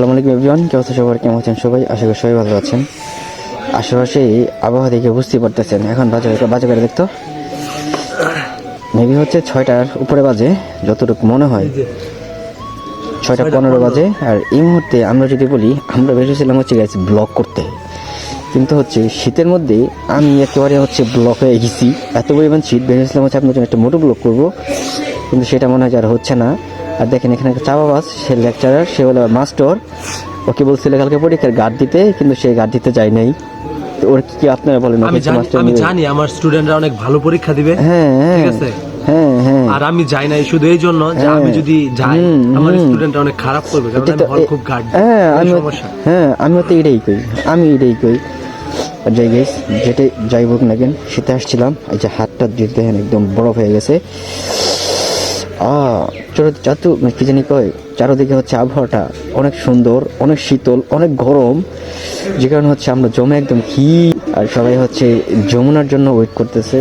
আসসালামু আলাইকুম এভরিওয়ান কেমন আছেন সবার? কেমন আছেন সবাই? আশা করি সবাই ভালো আছেন। আশেপাশে আবহাওয়া দেখে বুঝতে পারতেছেন। এখন বাজে বাজে করে দেখতো। মেবি হচ্ছে ছয়টার উপরে বাজে যতটুকু মনে হয়। ছয়টা পনেরো বাজে আর এই মুহূর্তে আমরা যদি বলি আমরা বেরিয়েছিলাম হচ্ছে গেছি ব্লগ করতে। কিন্তু হচ্ছে শীতের মধ্যে আমি একেবারে হচ্ছে ব্লক হয়ে গেছি। এত পরিমাণ শীত বেরিয়েছিলাম হচ্ছে আপনার জন্য একটা মোটো ব্লক করব। কিন্তু সেটা মনে হয় যে আর হচ্ছে না। আর দেখেন এখানে একটা চাপা বাস সে লেকচারার সে হলো মাস্টার ওকে বলছিল কালকে পরীক্ষার গার্ড দিতে কিন্তু সে গার্ড দিতে যায় নাই। ওর কি আপনারা বলেন আমি জানি আমি? জানি আমার স্টুডেন্টরা অনেক ভালো পরীক্ষা দিবে। হ্যাঁ হ্যাঁ। ঠিক আছে? হ্যাঁ হ্যাঁ। আর আমি যাই নাই শুধু এই জন্য যে হ্যাঁ। আমি যদি যাই আমার হুম। স্টুডেন্টরা অনেক খারাপ করবে কারণ আমি হল খুব গার্ড হ্যাঁ আমি হ্যাঁ আমিও তো এটাই কই আমি এটাই কই যাই গাইস যেটা যাই হোক না কেন শীতে আসছিলাম। এই যে হাতটা দেখেন একদম বরফ হয়ে গেছে। চাতু মানে কি জানি কয়, চারোদিকে হচ্ছে আবহাওয়াটা অনেক সুন্দর, অনেক শীতল, অনেক গরম, যে কারণে হচ্ছে আমরা জমে একদম কি, আর সবাই হচ্ছে যমুনার জন্য ওয়েট করতেছে।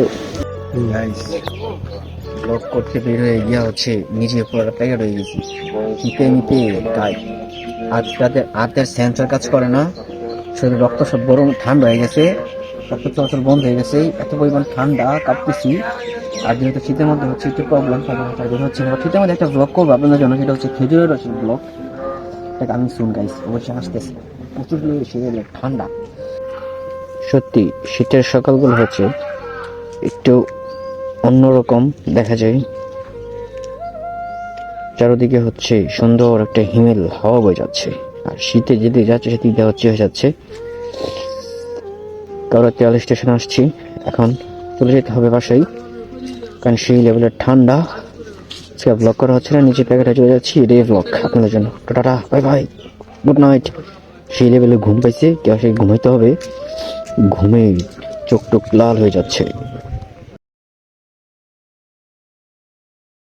ব্লগ করতে বের হয়ে গিয়া হচ্ছে নিজে পুরো প্যাকেট হয়ে গেছি। নিতে নিতে গায়ে আর তাদের হাতের সেন্সার কাজ করে না। শরীরে, রক্ত সব গরম, ঠান্ডা হয়ে গেছে। রক্ত চলাচল বন্ধ হয়ে গেছে। এত পরিমাণ ঠান্ডা, কাঁপতেছি। আর যেহেতু শীতের মধ্যে হচ্ছে একটু প্রবলেম তাই জন্য হচ্ছে। শীতের মধ্যে একটা ব্লগ করব, আপনাদের জন্য। সেটা হচ্ছে খেজুরের রসের ব্লগ এটা আমি শুন গাইস অবশ্যই আসতেছি। প্রচুর শরীরে ঠান্ডা। সত্যি, শীতের সকালগুলো হচ্ছে একটু অন্যরকম দেখা যায়। চারদিকে হচ্ছে সুন্দর একটা হিমেল হাওয়া বয়ে যাচ্ছে। আর শীতে যেদিকে যাচ্ছে, সেদিকে হচ্ছে হয়ে যাচ্ছে। কারও তেল স্টেশন আসছি। এখন চলে যেতে হবে বাসায়। কারণ সেই লেভেলের ঠান্ডা। আজকে ব্লক করা হচ্ছে না, নিচে প্যাকেটে চলে যাচ্ছি রে ব্লক আপনাদের জন্য। টোটাটা বাই বাই গুড নাইট সেই লেভেলে ঘুম পাইছে, কেউ সেই ঘুমাইতে হবে। ঘুমে চোখ টোক লাল হয়ে যাচ্ছে।